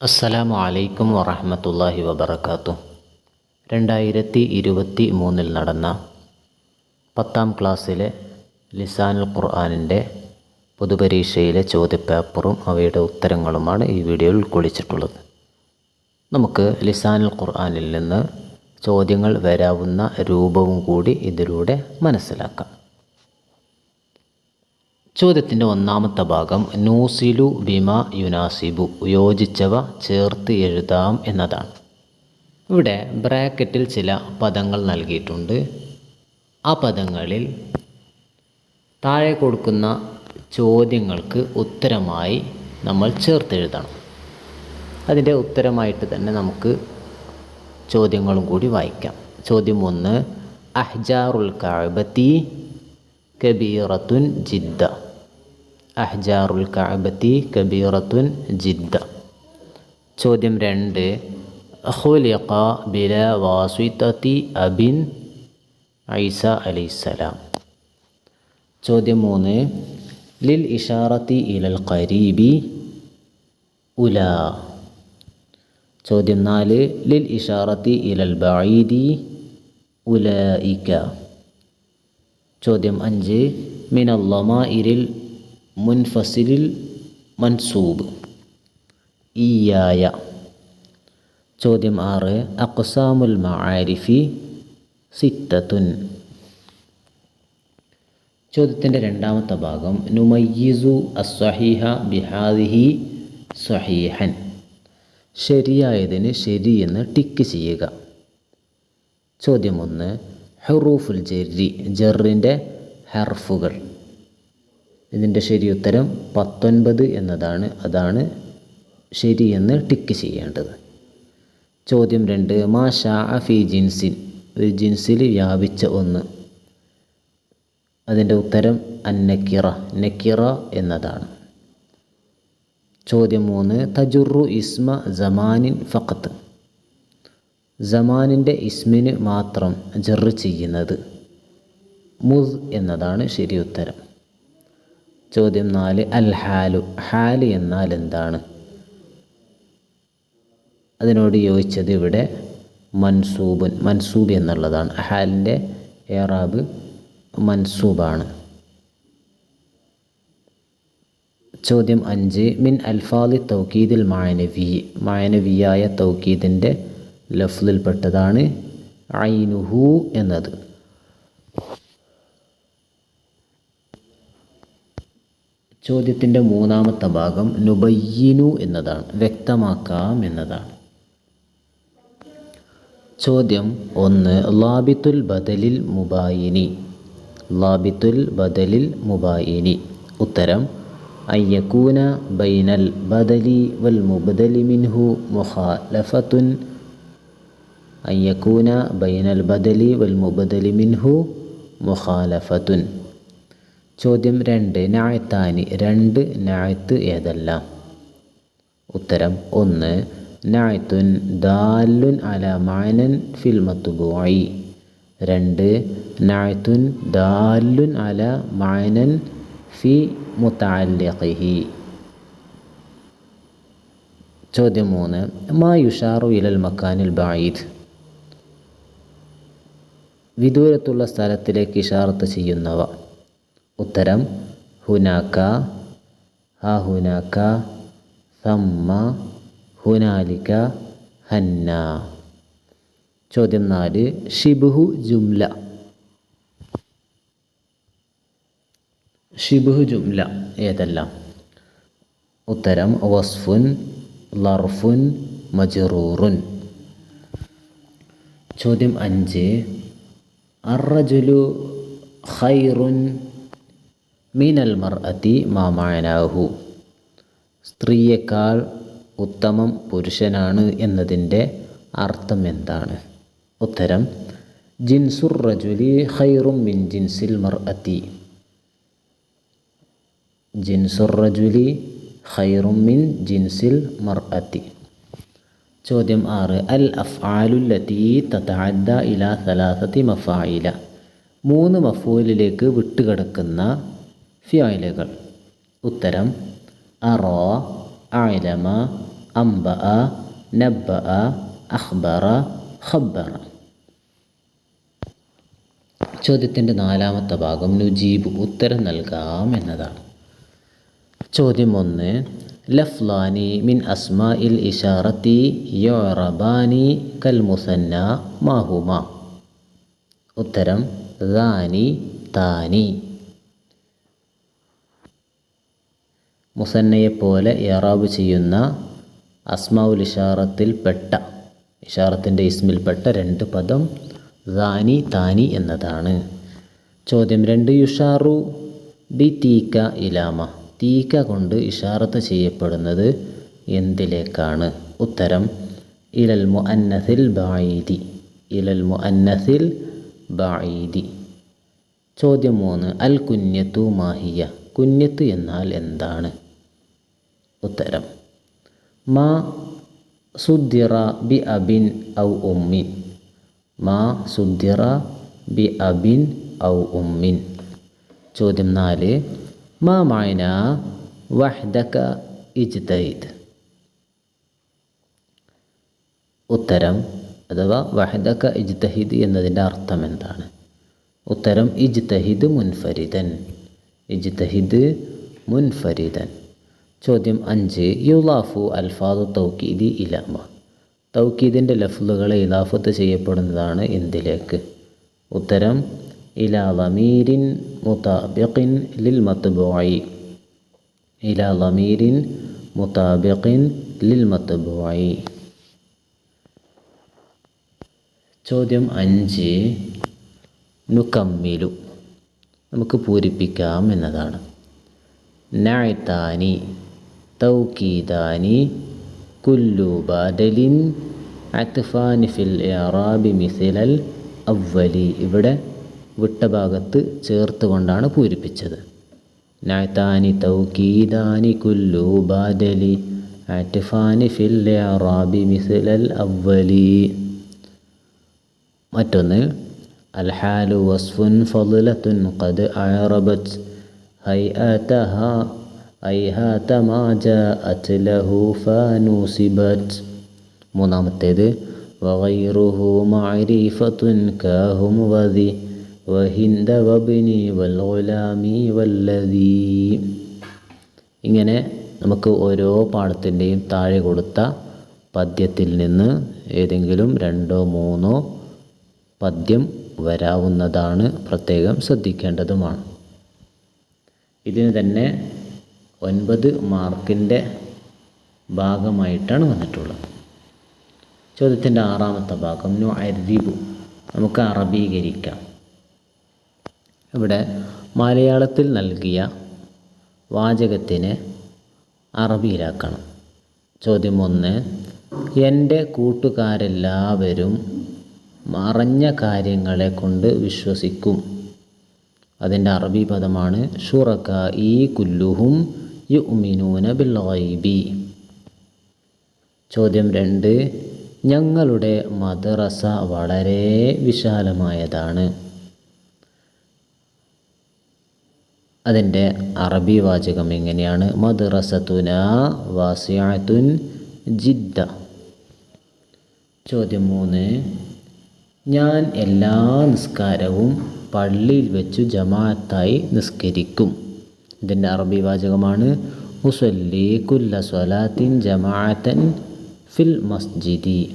അസ്സലാമു അലൈക്കും വറഹമത്തല്ലാഹി വബർക്കാത്തു രണ്ടായിരത്തി ഇരുപത്തി മൂന്നിൽ നടന്ന പത്താം ക്ലാസ്സിലെ ലിസാനുൽ ഖുർആാനിന്റെ പൊതുപരീക്ഷയിലെ ചോദ്യപേപ്പറും അവയുടെ ഉത്തരങ്ങളുമാണ് ഈ വീഡിയോയിൽ ഉൾക്കൊള്ളിച്ചിട്ടുള്ളത്. നമുക്ക് ലിസാനുൽ ഖുർആാനിൽ നിന്ന് ചോദ്യങ്ങൾ വരാവുന്ന രൂപവും കൂടി ഇതിലൂടെ മനസ്സിലാക്കാം. ചോദ്യത്തിന്റെ ഒന്നാമത്തെ ഭാഗം നൂസിലു ബിമ യുനാസിബു യോജിച്ചവ ചേർത്ത് എഴുതാം എന്നതാണ്. ഇവിടെ ബ്രാക്കറ്റിൽ ചില പദങ്ങൾ നൽകിയിട്ടുണ്ട്. ആ പദങ്ങളിൽ താഴെ കൊടുക്കുന്ന ചോദ്യങ്ങൾക്ക് ഉത്തരമായി നമ്മൾ ചേർത്തെഴുതണം. അതിന്റെ ഉത്തരമായിട്ട് തന്നെ നമുക്ക് ചോദ്യങ്ങളും കൂടി വായിക്കാം. ചോദ്യം ഒന്ന് അഹ്ജാറുൽ കാബത്തി കബീറത്തുൻ ജിദ്ദ. അഹ്ജാറുൽ കഅബത്തി കബീറത്തുൻ ജിദ്ദ. ചോദ്യം രണ്ട്. ഖുലിഖ ബില വാസിത്തത്തി അബിൻ ഐസ അലൈസലാം ചോദ്യം മൂന്ന്. ലിൽ ഇഷാറത്തി ഇലൽ ഖരീബി ഉല. ചോദ്യം നാല്. ലിൽ ഇഷാറത്തി ഇലൽ ബഈദി ഉലയിക്ക ചോദ്യം അഞ്ച്. മിനല്ലമാഇരിൽ മുൻഫസിലിൽ മൻസൂബ്. ഇയായ ചോദ്യം ആറ്. അക്സാമുൽ മആരിഫി സിത്തത്തുൻ. ചോദ്യത്തിന്റെ രണ്ടാമത്തെ ഭാഗം നുമയ്യിസു അസ്വഹീഹ ബിഹാദിഹി സ്വഹീഹൻ. ശരിയായതിന് ശരിയെന്ന് ടിക്ക് ചെയ്യുക. ചോദ്യം ഒന്ന് ഹെറൂഫുൽ ജെറി ജെറിന്റെ ഹെർഫുകൾ. ഇതിന്റെ ശരി ഉത്തരം പത്തൊൻപത് എന്നതാണ്. അതാണ് ശരിയെന്ന് ടിക്ക് ചെയ്യേണ്ടത്. ചോദ്യം രണ്ട്. മാ ഷാ ഫി ജിൻസിൻ. ഒരു ജിൻസിൽ വ്യാപിച്ച ഒന്ന്. അതിന്റെ ഉത്തരം അന്നക്കിറ. നക്കിറ എന്നതാണ്. ചോദ്യം മൂന്ന്. തജുറു ഇസ്മ ജമാനിൻ ഫഖത്ത്. ജമാനിന്റെ ഇസ്മിന് മാത്രം ജറ് ചെയ്യുന്നത് മുസ് എന്നതാണ് ശരി ഉത്തരം. ചോദ്യം നാല് അൽ ഹാലു. ഹാൽ എന്നാൽ എന്താണ്? അതിനോട് യോജിച്ചത് ഇവിടെ മൻസൂബുൻ മൻസൂബ് എന്നുള്ളതാണ്. ഹാലിന്റെ ഏറാബ് മൻസൂബാണ്. ചോദ്യം അഞ്ച് മിൻ അൽഫാദി തൗക്കീദിൽ മായനവി മായനവിയായ തൗക്കീദിന്റെ ലഫ്ലിൽപ്പെട്ടതാണ് ഐനുഹു എന്നത്. ചോദ്യത്തിന്റെ മൂന്നാമത്തെ ഭാഗം നുബയ്യിനു എന്നതാണ്. വ്യക്തമാക്കാം എന്നതാണ്. ചോദ്യം ഒന്ന് ലാബിത്തുൽ ബദലിൽ മുബായിനി. ലാബിത്തുൽ ബദലിൽ മുബായിനി. ഉത്തരം അയ്യക്കൂന ബൈനൽ ബദലി വൽ മുബദലി മിൻഹു മുഖാലഫത്തുൻ. അയ്യക്കൂന ബൈനൽ ബദലി വൽ മുബദലി മിൻഹു മുഖാലഫത്തുൻ. ചോദ്യം രണ്ട് നായത്താനി. രണ്ട് നായത്ത് ഏതെല്ലാം? ഉത്തരം ഒന്ന് നായത്തുൻ ദാലുൻ അല മാനൻ ഫിൽ മത്തുബുയി രണ്ട് നായത്തുൻ ദാലുൻ അല മാനൻ ഫി മുത്തല്ലിഖിഹി ചോദ്യം മൂന്ന് മാ യുഷാറു ഇലൽ മക്കാനിൽ ബായിദ് വിദൂരത്തുള്ള സ്ഥലത്തിലേക്ക് ഇഷാറത്ത് ചെയ്യുന്നവ. ഉത്തരം ഹുനാക്ക. ഹ ഹുനാക്ക സമ്മ ഹുനാലിക ഹന്ന. ചോദ്യം നാല് ഷിബുഹു ജുംല. ഷിബുഹു ജുംല ഏതെല്ലാം? ഉത്തരം വസ്ഫുൻ ലർഫുൻ മജറൂറുൻ. ചോദ്യം അഞ്ച് അറജുലു ഖൈറുൻ മീനൽ അതി മാമാനാഹു സ്ത്രീയേക്കാൾ ഉത്തമം പുരുഷനാണ് എന്നതിന്റെ അർത്ഥം എന്താണ്? ഉത്തരം ജിൻസുർ റജുലി ഖൈറും മിൻ ജിൻസിൽ മർ അതി ജിൻസുർ റജുലി ഖൈറും മിൻ ജിൻസിൽ മർ അതി ചോദ്യം ആറ് അൽ അഫ്ആലുല്ലത്തി തതഅദ്ദ ഇല സലാസത്തി മഫായില. മൂന്ന് മഫൂലിലേക്ക് വിട്ടുകിടക്കുന്ന ഫിയായിലുകൾ ഉത്തരം അറോ അലമ അംബ നബ്ബ അഹ്ബറ ഖബ്ബറ. ചോദ്യത്തിന്റെ നാലാമത്തെ ഭാഗം നുജീബ് ഉത്തരം നൽകാം എന്നതാണ്. ചോദ്യം ഒന്ന് ലഫ്ലാനി മിൻ അസ്മാ ഇൽ ഇഷാറത്തി യോറബാനി കൽ മുസന്ന മാഹുമ. ഉത്തരം ദാനി താനി. മുസന്നയെപ്പോലെ ഇറാബ് ചെയ്യുന്ന അസ്മാവുൽ ഇഷാറത്തിൽപ്പെട്ട ഇഷാറത്തിന്റെ ഇസ്മിൽപ്പെട്ട രണ്ട് പദം ദാനി താനി എന്നതാണ്. ചോദ്യം രണ്ട് യുഷാറു ബി തീക്ക ഇലാമ. തീക്ക കൊണ്ട് ഇഷാറത്ത് ചെയ്യപ്പെടുന്നത് എന്തിലേക്കാണ്? ഉത്തരം ഇലൽ മുഅന്നസിൽ ബായിദി ഇലൽ മുഅന്നസിൽ ബായിദി ചോദ്യം മൂന്ന് അൽ കുഞ്ഞത്തു മാഹിയ. കുഞ്ഞത്ത് എന്നാൽ എന്താണ്? ഉത്തരം. മാ സുദ്ദിറ ബി അബിൻ ഔ ഉമ്മിൻ മാ സുദ്ദിറ ബി അബിൻ ഔ ഉമ്മിൻ ചോദ്യം നാല്. മാ മായന വഹ്ദക ഇജ്തൈദ്. ഉത്തരം അഥവാ വഹദക ഇജ്തഹിദ് എന്നതിന്റെ അർത്ഥം എന്താണ്? ഉത്തരം ഇജ്തഹിദ് മുൻഫരിദൻ. ഇജ്തഹിദ് മുൻഫരിദൻ. ചോദ്യം അഞ്ച്. യുലാഫു അൽഫാദു തൗക്കീദി ഇലാമ തൗക്കീദിന്റെ ലഫ്ലുകളെ ഇലാഫത്ത് ചെയ്യപ്പെടുന്നതാണ് എന്തിലേക്ക്? ഉത്തരം ഇലാ ലമീരിൻ മുതാബിഖിൻ ലിൽ മത്ബുഈ. ഇലാ ലമീരിൻ മുതാബിഖിൻ ലിൽ മത്ബുഈ. ചോദ്യം അഞ്ച്. നുക്കമ്മിലു നമുക്ക് പൂരിപ്പിക്കാം എന്നതാണ്. നഅത്താനി തൗക്കീദാനി കുല്ലു ബാദലിൻ അത്ഫാനി ഫിൽ ഇറാബി മിസിലൽ അവലി ഇവിടെ വിട്ട ഭാഗത്ത് ചേർത്ത് കൊണ്ടാണ് പൂരിപ്പിച്ചത് നഅത്താനി തൗക്കീദാനി കുല്ലു ബാദലി അത്ഫാനി ഫിൽ ഇറാബി മിസിലൽ അവലി മറ്റൊന്ന് الحال وصف فضلة قد أعربت هيئاتها ഐഹാത്ത മാജ അച്ലഹു ഫാനൂസിബത്ത് മൂന്നാമത്തേത് വൈറുഹു മാരിഫത്തുൻ കാഹും വതി വഹിന്ദ വബിനി വല്ലതി ഇങ്ങനെ നമുക്ക് ഓരോ പാഠത്തിന്റെയും താഴെ കൊടുത്ത പദ്യത്തിൽ നിന്ന് ഏതെങ്കിലും രണ്ടോ മൂന്നോ പദ്യം വരാവുന്നതാണ് പ്രത്യേകം ശ്രദ്ധിക്കേണ്ടതുമാണ്. ഇതിന് തന്നെ ഒൻപത് മാർക്കിന്റെ ഭാഗമായിട്ടാണ് വന്നിട്ടുള്ളത്. ചോദ്യത്തിന്റെ ആറാമത്തെ ഭാഗം നു അരിബു നമുക്ക് അറബീകരിക്കാം. ഇവിടെ മലയാളത്തിൽ നൽകിയ വാചകത്തിന് അറബിയിലാക്കണം. ചോദ്യം ഒന്ന് എന്റെ കൂട്ടുകാരെല്ലാവരും മറഞ്ഞ കാര്യങ്ങളെ കൊണ്ട് വിശ്വസിക്കും. അതിന്റെ അറബി പദമാണ് ഷുറക്ക ഈ കുല്ലുഹും യു ഉമിനൂന ബിൽ ഗൈബി ചോദ്യം രണ്ട്. ഞങ്ങളുടെ മദ്രസ വളരെ വിശാലമായതാണ്. അതിന്റെ അറബി വാചകം എങ്ങനെയാണ്? മദ്രസത്തുന വാസിയാത്തുൻ ജിദ്ദ. ചോദ്യം മൂന്ന്. ഞാൻ എല്ലാ നിസ്കാരവും പള്ളിയിൽ വെച്ചു ജമാഅത്തായി നിസ്കരിക്കും. ഇതിന്റെ അറബി വാചകമാണ്. മുസല്ലി കുല്ല സ്വലാത്തിൻ ജമാഅത്തൻ ഫിൽ മസ്ജിദി.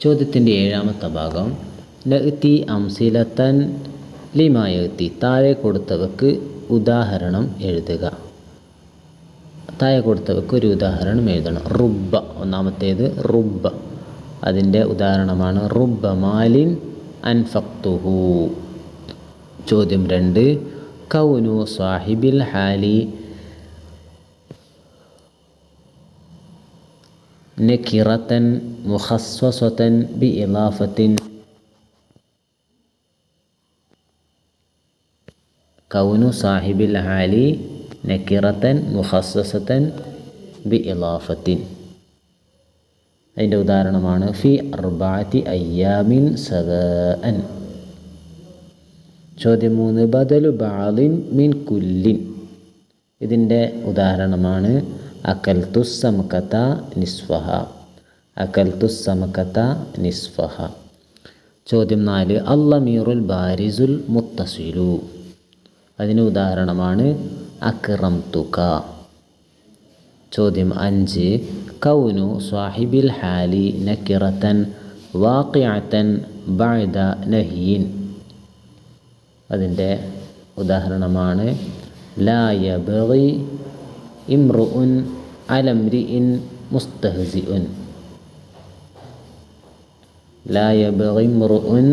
ചോദ്യത്തിന്റെ ഏഴാമത്തെ ഭാഗം. ലഹ്തി അംസിലത്തൻ ലിമായത്തി താഴെ കൊടുത്തവക്ക് ഉദാഹരണം എഴുതുക. താഴെ കൊടുത്തവക്ക് ഒരു ഉദാഹരണം എഴുതണം. റുബ്ബ. ഒന്നാമത്തേത് റുബ്ബ. അതിന്റെ ഉദാഹരണമാണ് റുബ്ബ മാലിൻ അൻഫക്തുഹു. ചോദ്യം രണ്ട്. കൗനു സാഹിബിൽ ഹാലി. നക്കിറത്തൻ മുഖസ്വസത്തൻ ബി ഇലാഫത്തിൻ. കൗനു സാഹിബിൽ ഹാലി. നക്കിറത്തൻ മുഖസ്സസത്തൻ ബി ഇലാഫത്തിൻ. അതിന്റെ ഉദാഹരണമാണ് ഫി അർബാത്തി അയ്യാമിൻ സവഅൻ ചോദ്യം മൂന്ന് ബദലു ബാലിൻ മിൻ കുല്ലിൻ. ഇതിന്റെ ഉദാഹരണമാണ് അക്കൽത്തുസമക്കത്ത നിസ്ഫഹ അക്കൽത്തുസമക്കത്ത നിസ്വഹ. ചോദ്യം നാല് അല്ലമീറുൽ ബാരിസുൽ മുത്തസിലു. അതിന് ഉദാഹരണമാണ് അക്രം തുക ചോദ്യം അഞ്ച് കൗനു സാഹിബിൽ ഹാലി നക്കിറത്തൻ വാക്യാത്തൻ ബഅദ നഹിയിൻ അതിന്റെ ഉദാഹരണമാണ് ലായ ബറി ഇമ്രു ഉൻ അലംരി ലാ ഉൻ ലായ അലംരിഇൻ മുസ്തഹസിഉൻ. ഉൻ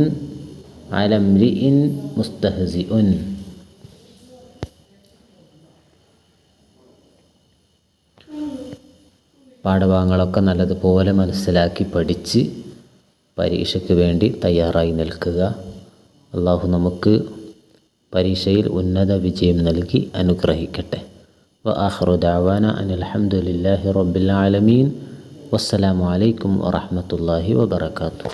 അലംരി ഇൻ മുസ്തഹസി ഉൻ പാഠഭാഗങ്ങളൊക്കെ നല്ലതുപോലെ മനസ്സിലാക്കി പഠിച്ച് പരീക്ഷയ്ക്ക് വേണ്ടി തയ്യാറായി നിൽക്കുക. അള്ളാഹു നമുക്ക് പരീക്ഷയിൽ ഉന്നത വിജയം നൽകി അനുഗ്രഹിക്കട്ടെ. വ ആഹ്റു ദാവാന അൻ അലഹമുല്ലാഹി റബ്ബിൽ ആലമീൻ. വസ്സലാമു അലൈക്കും വറഹമത്തല്ലാഹി വബർക്കാത്തു